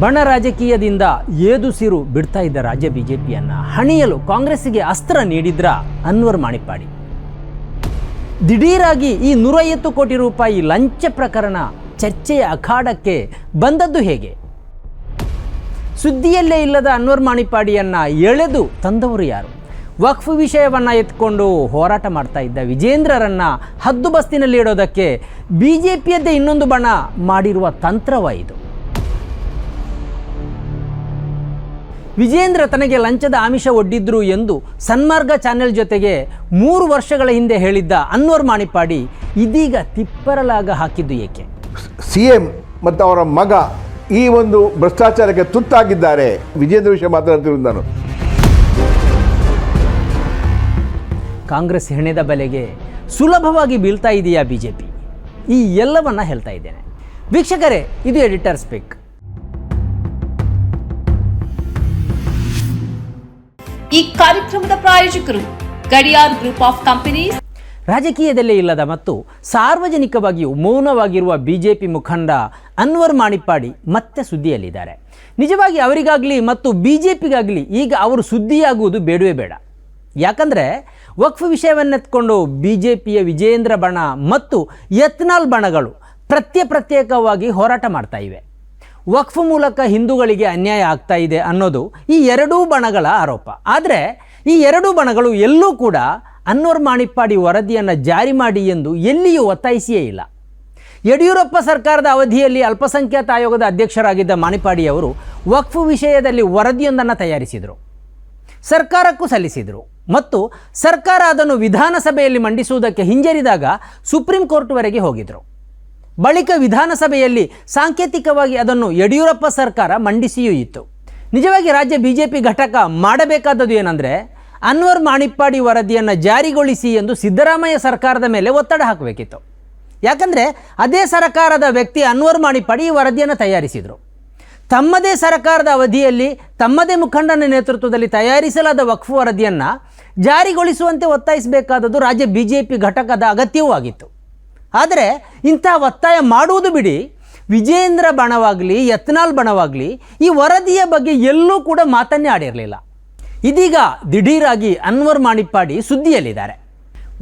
ಬಣ ರಾಜಕೀಯದಿಂದ ಏದುಸಿರು ಬಿಡ್ತಾ ಇದ್ದ ರಾಜ್ಯ ಬಿಜೆಪಿಯನ್ನ ಹಣಿಯಲು ಕಾಂಗ್ರೆಸ್ಸಿಗೆ ಅಸ್ತ್ರ ನೀಡಿದ್ರ ಅನ್ವರ್ ಮಾಣಿಪ್ಪಾಡಿ. ದಿಢೀರಾಗಿ ಈ ನೂರೈವತ್ತು ಕೋಟಿ ರೂಪಾಯಿ ಲಂಚ ಪ್ರಕರಣ ಚರ್ಚೆಯ ಅಖಾಡಕ್ಕೆ ಬಂದದ್ದು ಹೇಗೆ? ಸುದ್ದಿಯಲ್ಲೇ ಇಲ್ಲದ ಅನ್ವರ್ ಮಾಣಿಪ್ಪಾಡಿಯನ್ನ ಎಳೆದು ತಂದವರು ಯಾರು? ವಕ್ಫ್ ವಿಷಯವನ್ನ ಎತ್ಕೊಂಡು ಹೋರಾಟ ಮಾಡ್ತಾ ಇದ್ದ ವಿಜೇಂದ್ರರನ್ನ ಹದ್ದು ಬಸ್ತಿನಲ್ಲಿ ಇಡೋದಕ್ಕೆ ಬಿ ಜೆ ಇನ್ನೊಂದು ಬಣ ಮಾಡಿರುವ ತಂತ್ರವ ವಿಜೇಂದ್ರ ತನಗೆ ಲಂಚದ ಆಮಿಷ ಒಡ್ಡಿದ್ರು ಎಂದು ಸನ್ಮಾರ್ಗ ಚಾನೆಲ್ ಜೊತೆಗೆ ಮೂರು ವರ್ಷಗಳ ಹಿಂದೆ ಹೇಳಿದ್ದ ಅನ್ವರ್ ಮಾಣಿಪಾಡಿ ಇದೀಗ ತಿಪ್ಪರಲಾಗ ಹಾಕಿದ್ದು ಏಕೆ? ಸಿ ಎಂ ಮತ್ತು ಅವರ ಮಗ ಈ ಒಂದು ಭ್ರಷ್ಟಾಚಾರಕ್ಕೆ ತುತ್ತಾಗಿದ್ದಾರೆ. ವಿಜೇಂದ್ರ ವಿಷಯ ಮಾತನಾಡ್ತಿರೋದು ನಾನು. ಕಾಂಗ್ರೆಸ್ ಹೆಣೆದ ಬಲೆಗೆ ಸುಲಭವಾಗಿ ಬೀಳ್ತಾ ಇದೆಯಾ ಬಿ ಜೆ ಪಿ ಈ ಎಲ್ಲವನ್ನ ಹೇಳ್ತಾ ಇದ್ದೇನೆ. ವೀಕ್ಷಕರೇ ಇದು ಎಡಿಟರ್ ಸ್ಪೀಕ್. ಈ ಕಾರ್ಯಕ್ರಮದ ಪ್ರಾಯೋಜಕರು ಗಡಿಯಾರ್ ಗ್ರೂಪ್ ಆಫ್ ಕಂಪನೀಸ್. ರಾಜಕೀಯದಲ್ಲೇ ಇಲ್ಲದ ಮತ್ತು ಸಾರ್ವಜನಿಕವಾಗಿಯೂ ಮೌನವಾಗಿರುವ ಬಿಜೆಪಿ ಮುಖಂಡ ಅನ್ವರ್ ಮಾಣಿಪ್ಪಾಡಿ ಮತ್ತೆ ಸುದ್ದಿಯಲ್ಲಿದ್ದಾರೆ. ನಿಜವಾಗಿ ಅವರಿಗಾಗಲಿ ಮತ್ತು ಬಿ ಜೆ ಪಿಗಾಗಲಿ ಈಗ ಅವರು ಸುದ್ದಿಯಾಗುವುದು ಬೇಡವೇ ಬೇಡ. ಯಾಕಂದರೆ ವಕ್ಫ್ ವಿಷಯವನ್ನೆತ್ಕೊಂಡು ಬಿ ಜೆ ಪಿಯ ವಿಜೇಂದ್ರ ಬಣ ಮತ್ತು ಯತ್ನಾಲ್ ಬಣಗಳು ಪ್ರತ್ಯ ಪ್ರತ್ಯೇಕವಾಗಿ ಹೋರಾಟ ಮಾಡ್ತಾ ಇವೆ. ವಕ್ಫ್ ಮೂಲಕ ಹಿಂದೂಗಳಿಗೆ ಅನ್ಯಾಯ ಆಗ್ತಾ ಇದೆ ಅನ್ನೋದು ಈ ಎರಡೂ ಬಣಗಳ ಆರೋಪ. ಆದರೆ ಈ ಎರಡೂ ಬಣಗಳು ಎಲ್ಲೂ ಕೂಡ ಅನ್ವರ್ ಮಾಣಿಪ್ಪಾಡಿ ವರದಿಯನ್ನು ಜಾರಿ ಮಾಡಿ ಎಂದು ಎಲ್ಲಿಯೂ ಒತ್ತಾಯಿಸಿಯೇ ಇಲ್ಲ. ಯಡಿಯೂರಪ್ಪ ಸರ್ಕಾರದ ಅವಧಿಯಲ್ಲಿ ಅಲ್ಪಸಂಖ್ಯಾತ ಆಯೋಗದ ಅಧ್ಯಕ್ಷರಾಗಿದ್ದ ಮಾಣಿಪಾಡಿಯವರು ವಕ್ಫ್ ವಿಷಯದಲ್ಲಿ ವರದಿಯೊಂದನ್ನು ತಯಾರಿಸಿದರು. ಸರ್ಕಾರಕ್ಕೂ ಸಲ್ಲಿಸಿದರು. ಮತ್ತು ಸರ್ಕಾರ ಅದನ್ನು ವಿಧಾನಸಭೆಯಲ್ಲಿ ಮಂಡಿಸುವುದಕ್ಕೆ ಹಿಂಜರಿದಾಗ ಸುಪ್ರೀಂ ಕೋರ್ಟ್ವರೆಗೆ ಹೋಗಿದ್ರು. ಬಳಿಕ ವಿಧಾನಸಭೆಯಲ್ಲಿ ಸಾಂಕೇತಿಕವಾಗಿ ಅದನ್ನು ಯಡಿಯೂರಪ್ಪ ಸರ್ಕಾರ ಮಂಡಿಸಿಯೂ ಇತ್ತು. ನಿಜವಾಗಿ ರಾಜ್ಯ ಬಿ ಜೆ ಪಿ ಘಟಕ ಮಾಡಬೇಕಾದದ್ದು ಏನಂದರೆ, ಅನ್ವರ್ ಮಾಣಿಪ್ಪಾಡಿ ವರದಿಯನ್ನು ಜಾರಿಗೊಳಿಸಿ ಎಂದು ಸಿದ್ದರಾಮಯ್ಯ ಸರ್ಕಾರದ ಮೇಲೆ ಒತ್ತಡ ಹಾಕಬೇಕಿತ್ತು. ಯಾಕಂದರೆ, ಅದೇ ಸರ್ಕಾರದ ವ್ಯಕ್ತಿ ಅನ್ವರ್ ಮಾಣಿಪ್ಪಾಡಿ ಈ ವರದಿಯನ್ನು ತಯಾರಿಸಿದರು. ತಮ್ಮದೇ ಸರ್ಕಾರದ ಅವಧಿಯಲ್ಲಿ ತಮ್ಮದೇ ಮುಖಂಡನ ನೇತೃತ್ವದಲ್ಲಿ ತಯಾರಿಸಲಾದ ವಕ್ಫ್ ವರದಿಯನ್ನು ಜಾರಿಗೊಳಿಸುವಂತೆ ಒತ್ತಾಯಿಸಬೇಕಾದದ್ದು ರಾಜ್ಯ ಬಿ ಜೆ ಪಿ ಘಟಕದ ಅಗತ್ಯವೂ ಆಗಿತ್ತು. ಆದರೆ ಇಂಥ ಒತ್ತಾಯ ಮಾಡುವುದು ಬಿಡಿ. ವಿಜೇಂದ್ರ ಬಣವಾಗಲಿ ಯತ್ನಾಲ್ ಬಣವಾಗಲಿ, ಈ ವರದಿಯ ಬಗ್ಗೆ ಎಲ್ಲೂ ಕೂಡ ಮಾತನ್ನೇ ಆಡಿರಲಿಲ್ಲ. ಇದೀಗ ದಿಢೀರಾಗಿ ಅನ್ವರ್ ಮಾಣಿಪ್ಪಾಡಿ ಸುದ್ದಿಯಲ್ಲಿದ್ದಾರೆ.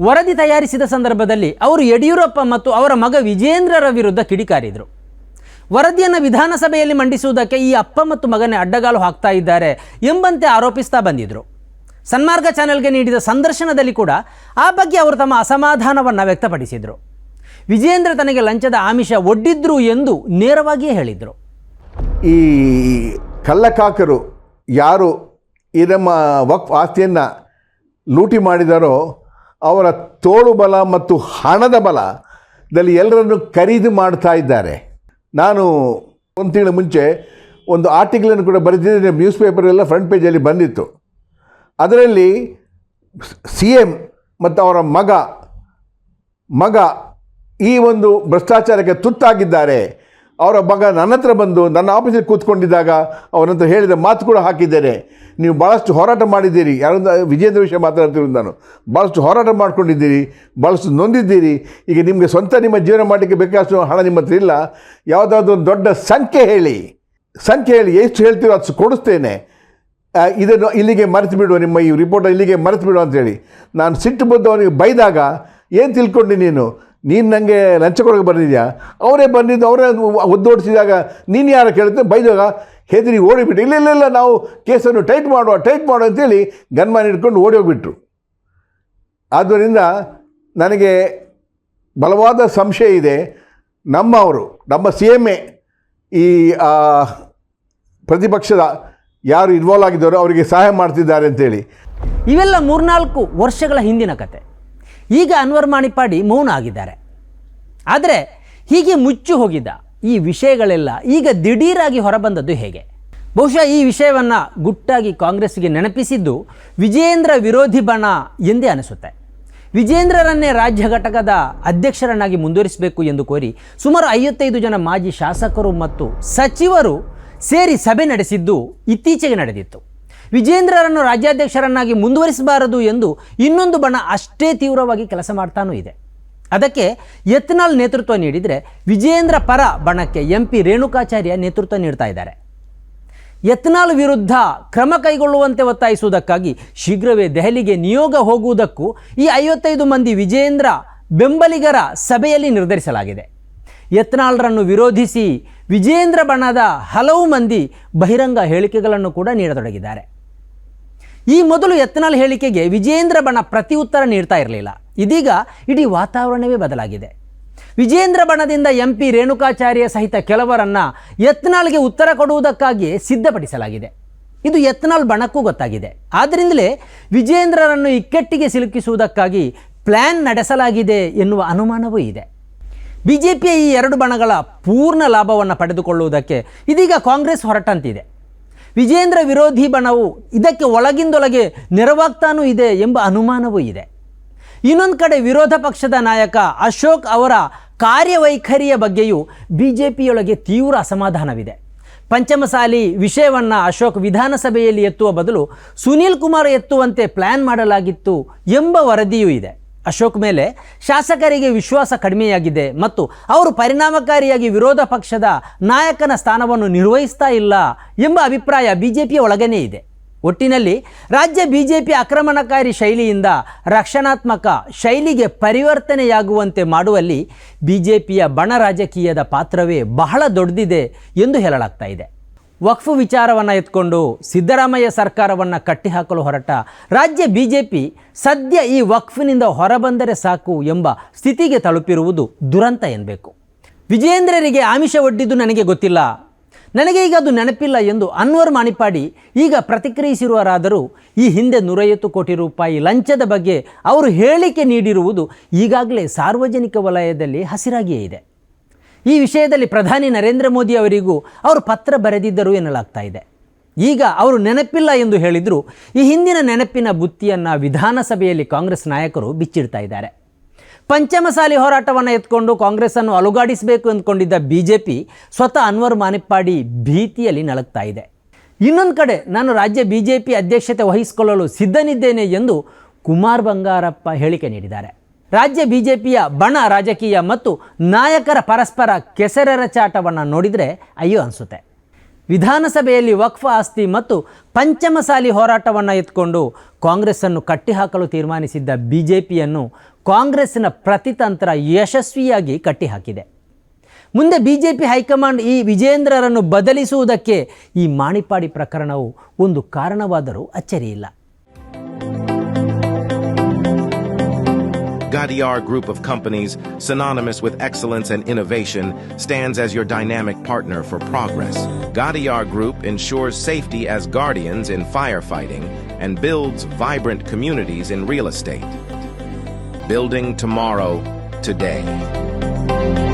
ವರದಿ ತಯಾರಿಸಿದ ಸಂದರ್ಭದಲ್ಲಿ ಅವರು ಯಡಿಯೂರಪ್ಪ ಮತ್ತು ಅವರ ಮಗ ವಿಜೇಂದ್ರರ ವಿರುದ್ಧ ಕಿಡಿಕಾರಿದರು. ವರದಿಯನ್ನು ವಿಧಾನಸಭೆಯಲ್ಲಿ ಮಂಡಿಸುವುದಕ್ಕೆ ಈ ಅಪ್ಪ ಮತ್ತು ಮಗನೇ ಅಡ್ಡಗಾಲು ಹಾಕ್ತಾ ಇದ್ದಾರೆ ಎಂಬಂತೆ ಆರೋಪಿಸ್ತಾ ಬಂದಿದ್ದರು ಸನ್ಮಾರ್ಗ ಚಾನೆಲ್ಗೆ ನೀಡಿದ ಸಂದರ್ಶನದಲ್ಲಿ ಕೂಡ ಆ ಬಗ್ಗೆ ಅವರು ತಮ್ಮ ಅಸಮಾಧಾನವನ್ನು ವ್ಯಕ್ತಪಡಿಸಿದರು. ವಿಜೇಂದ್ರ ತನಗೆ ಲಂಚದ ಆಮಿಷ ಒಡ್ಡಿದ್ರು ಎಂದು ನೇರವಾಗಿಯೇ ಹೇಳಿದರು. ಈ ಕಳ್ಳಕಾಕರು ಯಾರು ಈ ನಮ್ಮ ವಕ್ಫ್ ಆಸ್ತಿಯನ್ನು ಲೂಟಿ ಮಾಡಿದಾರೋ ಅವರ ತೋಳು ಬಲ ಮತ್ತು ಹಣದ ಬಲದಲ್ಲಿ ಎಲ್ಲರನ್ನು ಖರೀದಿ ಮಾಡ್ತಾ ಇದ್ದಾರೆ. ನಾನು ಒಂದು ತಿಂಗಳ ಮುಂಚೆ ಒಂದು ಆರ್ಟಿಕಲನ್ನು ಕೂಡ ಬರೆದಿದ್ದೇನೆ, ನ್ಯೂಸ್ ಪೇಪರೆಲ್ಲ ಫ್ರಂಟ್ ಪೇಜಲ್ಲಿ ಬಂದಿತ್ತು. ಅದರಲ್ಲಿ ಸಿ ಎಂ ಮತ್ತು ಅವರ ಮಗ ಮಗ ಈ ಒಂದು ಭ್ರಷ್ಟಾಚಾರಕ್ಕೆ ತುತ್ತಾಗಿದ್ದಾರೆ. ಅವರ ಮಗ ನನ್ನ ಹತ್ರ ಬಂದು ನನ್ನ ಆಫೀಸಲ್ಲಿ ಕೂತ್ಕೊಂಡಿದ್ದಾಗ ಅವನಂತ ಹೇಳಿದ ಮಾತು ಕೂಡ ಹಾಕಿದ್ದೇನೆ. ನೀವು ಭಾಳಷ್ಟು ಹೋರಾಟ ಮಾಡಿದ್ದೀರಿ. ಯಾರೊಂದು, ವಿಜೇಂದ್ರ ವಿಷಯ ಮಾತಾಡ್ತಿರೋದು ನಾನು. ಭಾಳಷ್ಟು ಹೋರಾಟ ಮಾಡ್ಕೊಂಡಿದ್ದೀರಿ. ಭಾಳಷ್ಟು ನೊಂದಿದ್ದೀರಿ. ಈಗ ನಿಮಗೆ ಸ್ವಂತ ನಿಮ್ಮ ಜೀವನ ಮಾಡಲಿಕ್ಕೆ ಬೇಕಾದಷ್ಟು ಹಣ ನಿಮ್ಮ ಹತ್ರ ಇಲ್ಲ. ಯಾವುದಾದ್ರೂ ಒಂದು ದೊಡ್ಡ ಸಂಖ್ಯೆ ಹೇಳಿ. ಸಂಖ್ಯೆ ಹೇಳಿ ಎಷ್ಟು ಹೇಳ್ತೀರೋ ಅದು ಕೊಡಿಸ್ತೇನೆ. ಇದನ್ನು ಇಲ್ಲಿಗೆ ಮರೆತು ಬಿಡುವ ನಿಮ್ಮ ಈ ರಿಪೋರ್ಟ್ ಇಲ್ಲಿಗೆ ಮರೆತು ಬಿಡು ಅಂತೇಳಿ ನಾನು ಸಿಟ್ಟು ಬಂದು ಅವನಿಗೆ ಬೈದಾಗ ಏನು ತಿಳ್ಕೊಂಡು ನೀನು? ನೀನು ನನಗೆ ಲಂಚ ಕೊಡೋಕೆ ಬಂದಿದ್ಯಾ? ಅವರೇ ಬಂದಿದ್ದು, ಅವರೇ ಒದ್ದೋಡಿಸಿದಾಗ ನೀನು ಯಾರು ಕೇಳುತ್ತೆ? ಬೈದಾಗ? ಹೆದರಿ ಓಡಿಬಿಟ್ಟು, ಇಲ್ಲ ಇಲ್ಲ ಇಲ್ಲ, ನಾವು ಕೇಸನ್ನು ಟೈಟ್ ಮಾಡುವ ಟೈಟ್ ಮಾಡುವ ಅಂತೇಳಿ ಗನ್ಮಾನ್ ಇಟ್ಕೊಂಡು ಓಡಿ ಹೋಗ್ಬಿಟ್ರು ಆದ್ದರಿಂದ ನನಗೆ ಬಲವಾದ ಸಂಶಯ ಇದೆ. ನಮ್ಮವರು, ನಮ್ಮ ಸಿ ಎಂ ಎ, ಈ ಪ್ರತಿಪಕ್ಷದ ಯಾರು ಇನ್ವಾಲ್ವ್ ಆಗಿದ್ದಾರೋ ಅವರಿಗೆ ಸಹಾಯ ಮಾಡ್ತಿದ್ದಾರೆ ಅಂತೇಳಿ. ಇವೆಲ್ಲ ಮೂರ್ನಾಲ್ಕು ವರ್ಷಗಳ ಹಿಂದಿನ ಕತೆ. ಈಗ ಅನ್ವರ್ ಮಾಣಿಪಾಡಿ ಮೌನ ಆಗಿದ್ದಾರೆ. ಆದರೆ ಹೀಗೆ ಮುಚ್ಚಿ ಹೋಗಿದ್ದ ಈ ವಿಷಯಗಳೆಲ್ಲ ಈಗ ದಿಢೀರಾಗಿ ಹೊರಬಂದದ್ದು ಹೇಗೆ? ಬಹುಶಃ ಈ ವಿಷಯವನ್ನು ಗುಟ್ಟಾಗಿ ಕಾಂಗ್ರೆಸ್ಗೆ ನೆನಪಿಸಿದ್ದು ವಿಜೇಂದ್ರ ವಿರೋಧಿ ಬಣ ಎಂದೇ ಅನಿಸುತ್ತೆ. ವಿಜೇಂದ್ರರನ್ನೇ ರಾಜ್ಯ ಘಟಕದ ಅಧ್ಯಕ್ಷರನ್ನಾಗಿ ಮುಂದುವರಿಸಬೇಕು ಎಂದು ಕೋರಿ ಸುಮಾರು ಐವತ್ತೈದು ಜನ ಮಾಜಿ ಶಾಸಕರು ಮತ್ತು ಸಚಿವರು ಸೇರಿ ಸಭೆ ನಡೆಸಿದ್ದು ಇತ್ತೀಚೆಗೆ ನಡೆದಿತ್ತು. ವಿಜೇಂದ್ರರನ್ನು ರಾಜ್ಯಾಧ್ಯಕ್ಷರನ್ನಾಗಿ ಮುಂದುವರಿಸಬಾರದು ಎಂದು ಇನ್ನೊಂದು ಬಣ ಅಷ್ಟೇ ತೀವ್ರವಾಗಿ ಕೆಲಸ ಮಾಡ್ತಾನೂ ಇದೆ. ಅದಕ್ಕೆ ಯತ್ನಾಲ್ ನೇತೃತ್ವ ನೀಡಿದರೆ ವಿಜೇಂದ್ರ ಪರ ಬಣಕ್ಕೆ ಎಂ ಪಿ ರೇಣುಕಾಚಾರ್ಯ ನೇತೃತ್ವ ನೀಡ್ತಾ ಇದ್ದಾರೆ. ಯತ್ನಾಲ್ ವಿರುದ್ಧ ಕ್ರಮ ಕೈಗೊಳ್ಳುವಂತೆ ಒತ್ತಾಯಿಸುವುದಕ್ಕಾಗಿ ಶೀಘ್ರವೇ ದೆಹಲಿಗೆ ನಿಯೋಗ ಹೋಗುವುದಕ್ಕೂ ಈ ಐವತ್ತೈದು ಮಂದಿ ವಿಜೇಂದ್ರ ಬೆಂಬಲಿಗರ ಸಭೆಯಲ್ಲಿ ನಿರ್ಧರಿಸಲಾಗಿದೆ. ಯತ್ನಾಳ್ರನ್ನು ವಿರೋಧಿಸಿ ವಿಜೇಂದ್ರ ಬಣದ ಹಲವು ಮಂದಿ ಬಹಿರಂಗ ಹೇಳಿಕೆಗಳನ್ನು ಕೂಡ ನೀಡತೊಡಗಿದ್ದಾರೆ. ಈ ಮೊದಲು ಯತ್ನಾಳ್ ಹೇಳಿಕೆಗೆ ವಿಜೇಂದ್ರ ಬಣ ಪ್ರತಿ ಉತ್ತರ ನೀಡ್ತಾ ಇರಲಿಲ್ಲ. ಇದೀಗ ಇಡೀ ವಾತಾವರಣವೇ ಬದಲಾಗಿದೆ. ವಿಜೇಂದ್ರ ಬಣದಿಂದ ಎಂ ಪಿ ರೇಣುಕಾಚಾರ್ಯ ಸಹಿತ ಕೆಲವರನ್ನು ಯತ್ನಾಳ್ಗೆ ಉತ್ತರ ಕೊಡುವುದಕ್ಕಾಗಿ ಸಿದ್ಧಪಡಿಸಲಾಗಿದೆ. ಇದು ಯತ್ನಾಳ್ ಬಣಕ್ಕೂ ಗೊತ್ತಾಗಿದೆ. ಆದ್ದರಿಂದಲೇ ವಿಜೇಂದ್ರರನ್ನು ಇಕ್ಕಟ್ಟಿಗೆ ಸಿಲುಕಿಸುವುದಕ್ಕಾಗಿ ಪ್ಲ್ಯಾನ್ ನಡೆಸಲಾಗಿದೆ ಎನ್ನುವ ಅನುಮಾನವೂ ಇದೆ. ಬಿ ಜೆ ಪಿಯ ಈ ಎರಡು ಬಣಗಳ ಪೂರ್ಣ ಲಾಭವನ್ನು ಪಡೆದುಕೊಳ್ಳುವುದಕ್ಕೆ ಇದೀಗ ಕಾಂಗ್ರೆಸ್ ಹೊರಟಂತಿದೆ. ವಿಜೇಂದ್ರ ವಿರೋಧಿ ಬಣವು ಇದಕ್ಕೆ ಒಳಗಿಂದೊಳಗೆ ನೆರವಾಗ್ತಾನೂ ಇದೆ ಎಂಬ ಅನುಮಾನವೂ ಇದೆ. ಇನ್ನೊಂದು ಕಡೆ ವಿರೋಧ ಪಕ್ಷದ ನಾಯಕ ಅಶೋಕ್ ಅವರ ಕಾರ್ಯವೈಖರಿಯ ಬಗ್ಗೆಯೂ ಬಿ ಜೆ ಪಿಯೊಳಗೆ ತೀವ್ರ ಅಸಮಾಧಾನವಿದೆ. ಪಂಚಮಸಾಲಿ ವಿಷಯವನ್ನು ಅಶೋಕ್ ವಿಧಾನಸಭೆಯಲ್ಲಿ ಎತ್ತುವ ಬದಲು ಸುನೀಲ್ ಕುಮಾರ್ ಎತ್ತುವಂತೆ ಪ್ಲ್ಯಾನ್ ಮಾಡಲಾಗಿತ್ತು ಎಂಬ ವರದಿಯೂ ಇದೆ. ಅಶೋಕ್ ಮೇಲೆ ಶಾಸಕರಿಗೆ ವಿಶ್ವಾಸ ಕಡಿಮೆಯಾಗಿದೆ ಮತ್ತು ಅವರು ಪರಿಣಾಮಕಾರಿಯಾಗಿ ವಿರೋಧ ಪಕ್ಷದ ನಾಯಕನ ಸ್ಥಾನವನ್ನು ನಿರ್ವಹಿಸ್ತಾ ಇಲ್ಲ ಎಂಬ ಅಭಿಪ್ರಾಯ ಬಿಜೆಪಿಯ ಒಳಗನೇ ಇದೆ. ಒಟ್ಟಿನಲ್ಲಿ ರಾಜ್ಯ ಬಿಜೆಪಿ ಆಕ್ರಮಣಕಾರಿ ಶೈಲಿಯಿಂದ ರಕ್ಷಣಾತ್ಮಕ ಶೈಲಿಗೆ ಪರಿವರ್ತನೆಯಾಗುವಂತೆ ಮಾಡುವಲ್ಲಿ ಬಿಜೆಪಿಯ ಬಣ ರಾಜಕೀಯದ ಪಾತ್ರವೇ ಬಹಳ ದೊಡ್ಡದಿದೆ ಎಂದು ಹೇಳಲಾಗ್ತಾ ಇದೆ. ವಕ್ಫ್ ವಿಚಾರವನ್ನು ಎತ್ಕೊಂಡು ಸಿದ್ದರಾಮಯ್ಯ ಸರ್ಕಾರವನ್ನು ಕಟ್ಟಿಹಾಕಲು ಹೊರಟ ರಾಜ್ಯ ಬಿಜೆಪಿ ಸದ್ಯ ಈ ವಕ್ಫ್ನಿಂದ ಹೊರಬಂದರೆ ಸಾಕು ಎಂಬ ಸ್ಥಿತಿಗೆ ತಲುಪಿರುವುದು ದುರಂತ ಎನ್ನಬೇಕು ವಿಜೇಂದ್ರರಿಗೆ ಆಮಿಷ ಒಡ್ಡಿದ್ದು ನನಗೆ ಗೊತ್ತಿಲ್ಲ. ನನಗೆ ಈಗ ಅದು ನೆನಪಿಲ್ಲ ಎಂದು ಅನ್ವರ್ ಮಾಣಿಪಾಡಿ ಈಗ ಪ್ರತಿಕ್ರಿಯಿಸಿರುವರಾದರೂ ಈ ಹಿಂದೆ ನೂರೈವತ್ತು ಕೋಟಿ ರೂಪಾಯಿ ಲಂಚದ ಬಗ್ಗೆ ಅವರು ಹೇಳಿಕೆ ನೀಡಿರುವುದು ಈಗಾಗಲೇ ಸಾರ್ವಜನಿಕ ವಲಯದಲ್ಲಿ ಹಸಿರಾಗಿಯೇ ಇದೆ. ಈ ವಿಷಯದಲ್ಲಿ ಪ್ರಧಾನಿ ನರೇಂದ್ರ ಮೋದಿ ಅವರಿಗೂ ಅವರು ಪತ್ರ ಬರೆದಿದ್ದರು ಎನ್ನಲಾಗ್ತಾ ಇದೆ. ಈಗ ಅವರು ನೆನಪಿಲ್ಲ ಎಂದು ಹೇಳಿದರೂ ಈ ಹಿಂದಿನ ನೆನಪಿನ ಬುತ್ತಿಯನ್ನು ವಿಧಾನಸಭೆಯಲ್ಲಿ ಕಾಂಗ್ರೆಸ್ ನಾಯಕರು ಬಿಚ್ಚಿಡ್ತಾ ಇದ್ದಾರೆ. ಪಂಚಮಸಾಲಿ ಹೋರಾಟವನ್ನು ಎತ್ಕೊಂಡು ಕಾಂಗ್ರೆಸ್ಸನ್ನು ಅಲುಗಾಡಿಸಬೇಕು ಅಂದ್ಕೊಂಡಿದ್ದ ಬಿ ಜೆ ಪಿ ಸ್ವತಃ ಅನ್ವರ್ ಮಾನಿಪ್ಪಾಡಿ ಭೀತಿಯಲ್ಲಿ ನಲಗ್ತಾ ಇದೆ. ಇನ್ನೊಂದು ಕಡೆ ನಾನು ರಾಜ್ಯ ಬಿ ಜೆ ಪಿ ಅಧ್ಯಕ್ಷತೆ ವಹಿಸಿಕೊಳ್ಳಲು ಸಿದ್ಧನಿದ್ದೇನೆ ಎಂದು ಕುಮಾರ್ ಬಂಗಾರಪ್ಪ ಹೇಳಿಕೆ ನೀಡಿದ್ದಾರೆ. ರಾಜ್ಯ ಬಿ ಜೆ ಪಿಯ ಬಣ ರಾಜಕೀಯ ಮತ್ತು ನಾಯಕರ ಪರಸ್ಪರ ಕೆಸರೆರಚಾಟವನ್ನು ನೋಡಿದರೆ ಅಯ್ಯೋ ಅನಿಸುತ್ತೆ. ವಿಧಾನಸಭೆಯಲ್ಲಿ ವಕ್ಫ ಆಸ್ತಿ ಮತ್ತು ಪಂಚಮಸಾಲಿ ಹೋರಾಟವನ್ನು ಎತ್ಕೊಂಡು ಕಾಂಗ್ರೆಸ್ಸನ್ನು ಕಟ್ಟಿಹಾಕಲು ತೀರ್ಮಾನಿಸಿದ್ದ ಬಿ ಜೆ ಪಿಯನ್ನು ಕಾಂಗ್ರೆಸ್ಸಿನ ಪ್ರತಿತಂತ್ರ ಯಶಸ್ವಿಯಾಗಿ ಕಟ್ಟಿಹಾಕಿದೆ ಮುಂದೆ ಬಿ ಜೆ ಪಿ ಹೈಕಮಾಂಡ್ ಈ ವಿಜೇಂದ್ರರನ್ನು ಬದಲಿಸುವುದಕ್ಕೆ ಈ ಮಾಣಿಪಾಡಿ ಪ್ರಕರಣವು ಒಂದು ಕಾರಣವಾದರೂ ಅಚ್ಚರಿಯಿಲ್ಲ Gadiar Group of Companies, synonymous with excellence and innovation, stands as your dynamic partner for progress. Gadiar Group ensures safety as guardians in firefighting and builds vibrant communities in real estate. Building Tomorrow Today.